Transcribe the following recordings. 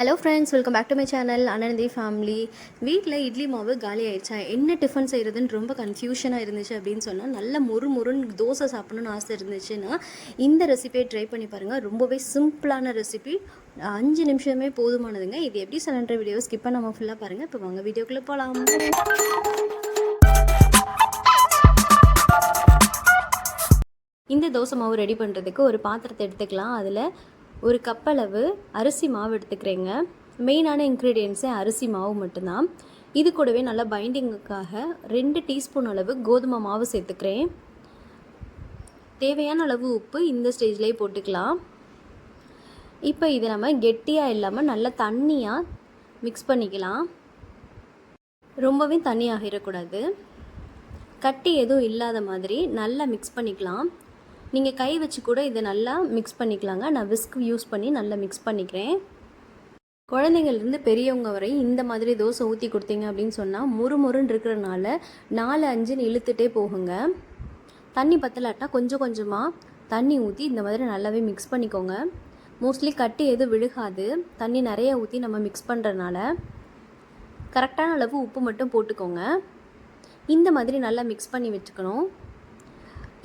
Hello friends welcome back to my channel Anandhi family வீட்டில் இட்லி மாவு காலி ஆயிடுச்சா? என்ன டிஃபன் செய்கிறதுன்னு ரொம்ப கன்ஃபியூஷனாக இருந்துச்சு அப்படின்னு சொன்னால் நல்ல மொறு மொறுன்னு தோசை சாப்பிடணும்னு ஆசை இருந்துச்சுன்னா இந்த ரெசிபியை ட்ரை பண்ணி பாருங்கள் ரொம்பவே சிம்பிளான ரெசிபி அஞ்சு நிமிஷமே போதுமானதுங்க. இது எப்படி சிலண்டர் வீடியோ ஸ்கிப் பண்ணாமல் ஃபுல்லாக பாருங்கள் இப்போ வாங்க வீடியோக்குள்ளே போகலாம் இந்த தோசை மாவு ரெடி பண்ணுறதுக்கு ஒரு பாத்திரத்தை எடுத்துக்கலாம். அதில் ஒரு கப் அளவு அரிசி மாவு எடுத்துக்கிறேங்க. மெயினான இன்க்ரீடியன்ஸே அரிசி மாவு மட்டும்தான். இது கூடவே நல்லா பைண்டிங்குக்காக ரெண்டு டீஸ்பூன் அளவு கோதுமை மாவு சேர்த்துக்கிறேன். தேவையான அளவு உப்பு இந்த ஸ்டேஜ்லேயே போட்டுக்கலாம். இப்போ இதை நம்ம கெட்டியாக இல்லாமல் நல்லா தண்ணியாக மிக்ஸ் பண்ணிக்கலாம். ரொம்பவே தண்ணி ஆகிடக்கூடாது. கட்டி எதுவும் இல்லாத மாதிரி நல்லா மிக்ஸ் பண்ணிக்கலாம். நீங்கள் கை வச்சு கூட இதை நல்லா மிக்ஸ் பண்ணிக்கலாங்க. நான் விஸ்க் யூஸ் பண்ணி நல்லா மிக்ஸ் பண்ணிக்கிறேன். குழந்தைங்கள்லேருந்து பெரியவங்க வரை இந்த மாதிரி தோசை ஊற்றி கொடுத்தீங்க அப்படின்னு சொன்னால் முறுமுறுன்னு இருக்கிறனால நாலு அஞ்சுன்னு இழுத்துட்டே போகுங்க. தண்ணி பத்தலாட்டா கொஞ்சம் கொஞ்சமாக தண்ணி ஊற்றி இந்த மாதிரி நல்லாவே மிக்ஸ் பண்ணிக்கோங்க. மோஸ்ட்லி கட்டி எதுவும் விழுகாது. தண்ணி நிறைய ஊற்றி நம்ம மிக்ஸ் பண்ணுறனால கரெக்டான அளவு உப்பு மட்டும் போட்டுக்கோங்க. இந்த மாதிரி நல்லா மிக்ஸ் பண்ணி வச்சுக்கணும்.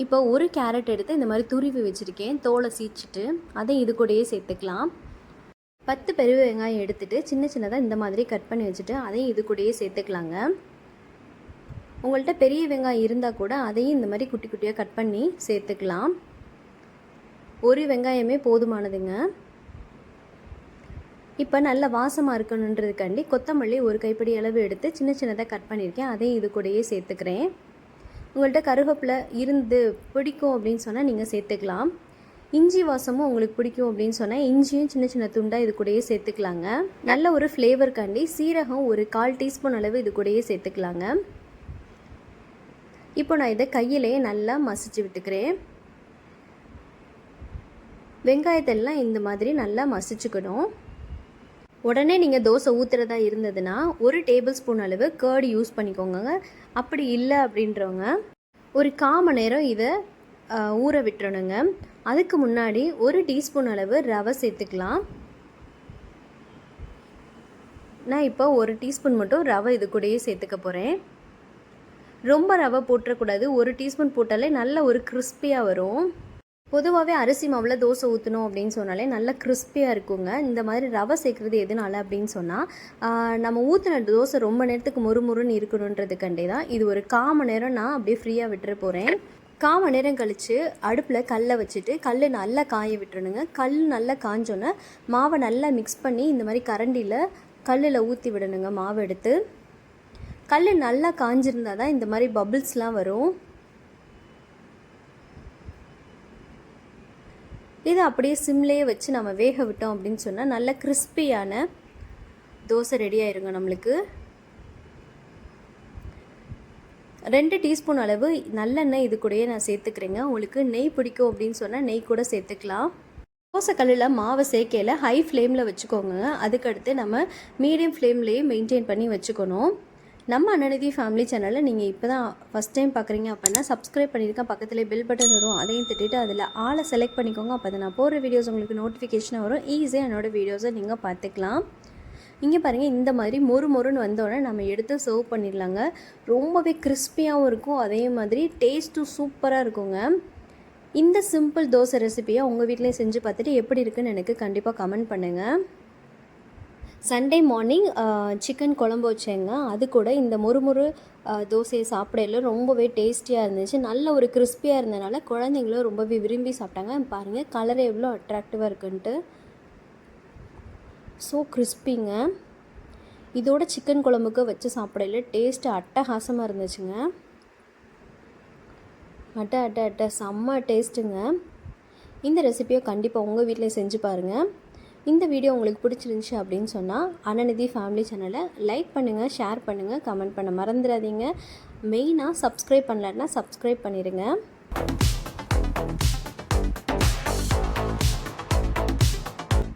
இப்போ ஒரு கேரட் எடுத்து இந்த மாதிரி துருவி வச்சுருக்கேன். தோலை சீச்சிட்டு அதை இது கூடயே சேர்த்துக்கலாம். பத்து பெரிய வெங்காயம் எடுத்துகிட்டு சின்ன சின்னதாக இந்த மாதிரி கட் பண்ணி வச்சுட்டு அதையும் இது கூடயே சேர்த்துக்கலாங்க. உங்கள்கிட்ட பெரிய வெங்காயம் இருந்தால் கூட அதையும் இந்த மாதிரி குட்டி குட்டியாக கட் பண்ணி சேர்த்துக்கலாம். ஒரு வெங்காயமே போதுமானதுங்க. இப்போ நல்ல வாசமாக இருக்கணுன்றதுக்காண்டி கொத்தமல்லி ஒரு கைப்பிடி அளவு எடுத்து சின்ன சின்னதாக கட் பண்ணியிருக்கேன். அதையும் இது கூடயே சேர்த்துக்கிறேன். உங்கள்கிட்ட கருவேப்பிலை இருந்து பிடிக்கும் அப்படின்னு சொன்னால் நீங்கள் சேர்த்துக்கலாம். இஞ்சி வாசமும் உங்களுக்கு பிடிக்கும் அப்படின்னு சொன்னால் இஞ்சியும் சின்ன சின்ன துண்டாக இது கூடயே சேர்த்துக்கலாங்க. நல்ல ஒரு ஃப்ளேவருக்காண்டி சீரகம் ஒரு கால் டீஸ்பூன் அளவு இது கூடயே சேர்த்துக்கலாங்க. இப்போ நான் இதை கையிலேயே நல்லா மசிச்சு விட்டுக்கிறேன். வெங்காயத்தெல்லாம் இந்த மாதிரி நல்லா மசிச்சுக்கணும். உடனே நீங்கள் தோசை ஊற்றுறதா இருந்ததுன்னா ஒரு டேபிள் ஸ்பூன் அளவு கேர்டு யூஸ் பண்ணிக்கோங்க அப்படி இல்லை அப்படின்றவங்க ஒரு காம நேரம் இதை ஊற விட்டுறணுங்க. அதுக்கு முன்னாடி ஒரு டீஸ்பூன் அளவு ரவை சேர்த்துக்கலாம். நான் இப்போ ஒரு டீஸ்பூன் மட்டும் ரவை இது கூடயே சேர்த்துக்க போகிறேன் ரொம்ப ரவை போட்டுறக்கூடாது. ஒரு டீஸ்பூன் போட்டாலே நல்ல ஒரு கிறிஸ்பியாக வரும். பொதுவாகவே அரிசி மாவில் தோசை ஊற்றணும் அப்படின்னு சொன்னாலே நல்லா கிறிஸ்பியாக இருக்குங்க. இந்த மாதிரி ரவை சேர்க்குறது எதனால அப்படின்னு சொன்னால் நம்ம ஊற்றின தோசை ரொம்ப நேரத்துக்கு முறுமுறுன்னு இருக்கணுன்றதுக்கண்டே தான் இது ஒரு காம நேரம் நான் அப்படியே ஃப்ரீயாக விட்டுற போகிறேன் காம நேரம் கழித்து அடுப்பில் கல்லை வச்சுட்டு கல் நல்லா காய விட்டுறணுங்க. கல் நல்லா காஞ்சோன்னே மாவை நல்லா மிக்ஸ் பண்ணி இந்த மாதிரி கரண்டியில் கல்லில் ஊற்றி விடணுங்க மாவு எடுத்து. கல் நல்லா காஞ்சிருந்தால் தான் இந்த மாதிரி பபிள்ஸ்லாம் வரும். இதை அப்படியே சிம்லேயே வச்சு நம்ம வேக விட்டோம் அப்படின்னு சொன்னால் நல்ல கிறிஸ்பியான தோசை ரெடி ஆயிருங்க நம்மளுக்கு. ரெண்டு டீஸ்பூன் அளவு நல்லெண்ணெய் இது கூடயே நான் சேர்த்துக்கிறேங்க. உங்களுக்கு நெய் பிடிக்கும் அப்படின்னு சொன்னால் நெய் கூட சேர்த்துக்கலாம். தோசை கல்லில் மாவை சேர்க்கையில் ஹை ஃப்ளேமில் வச்சுக்கோங்க. அதுக்கடுத்து நம்ம மீடியம் ஃப்ளேம்லேயே மெயின்டைன் பண்ணி வச்சுக்கணும். நம்ம அன்னநிதி ஃபேமிலி சேனலில் நீங்கள் இப்போ தான் ஃபஸ்ட் டைம் பார்க்குறீங்க அப்படின்னா சப்ஸ்கிரைப் பண்ணியிருக்கேன் பக்கத்துலேயே பெல் பட்டன் வரும். அதையும் திட்டிட்டு அதில் ஆளை செலக்ட் பண்ணிக்கோங்க. அப்போ நான் போகிற வீடியோஸ் உங்களுக்கு நோட்டிஃபிகேஷனாக வரும். ஈஸியாக என்னோடய வீடியோஸை நீங்கள் பார்த்துக்கலாம் இங்கே பாருங்கள் இந்த மாதிரி மொறு மொறுன்னு வந்தோடனே நம்ம எடுத்து சர்வ் பண்ணிடலாங்க. ரொம்பவே கிறிஸ்பியாகவும் இருக்கும். அதே மாதிரி டேஸ்ட்டும் சூப்பராக இருக்குங்க. இந்த சிம்பிள் தோசை ரெசிபியை உங்கள் வீட்லேயும் செஞ்சு பார்த்துட்டு எப்படி இருக்குன்னு எனக்கு கண்டிப்பாக கமெண்ட் பண்ணுங்கள் சண்டே மார்னிங் சிக்கன் குழம்பு வச்சேங்க. அது கூட இந்த முறுமுறு uh, தோசையை சாப்பிடையில ரொம்பவே டேஸ்டியாக இருந்துச்சு. நல்ல ஒரு கிறிஸ்பியாக இருந்தனால குழந்தைங்களும் ரொம்பவே விரும்பி சாப்பிட்டாங்க. பாருங்கள் கலர் எவ்வளோ அட்ராக்டிவாக இருக்குன்ட்டு. ஸோ கிறிஸ்பிங்க இதோட சிக்கன் குழம்புக்கு வச்சு சாப்பிடையில டேஸ்ட்டு அட்டகாசமாக இருந்துச்சுங்க. அட்டை அட்டை அட்டை. செம்ம டேஸ்ட்டுங்க இந்த ரெசிபியை கண்டிப்பாக உங்கள் வீட்டில் செஞ்சு பாருங்கள் இந்த வீடியோ உங்களுக்கு பிடிச்சிருந்துச்சி அப்படின்னு சொன்னால் அனநிதி ஃபேமிலி சேனலை லைக் பண்ணுங்கள் ஷேர் பண்ணுங்கள் கமெண்ட் பண்ண மறந்துடாதீங்க. மெயினாக சப்ஸ்கிரைப் பண்ணலன்னா சப்ஸ்கிரைப் பண்ணிடுங்க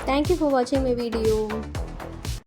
தேங்க்யூ ஃபார் வாட்சிங் மை வீடியோ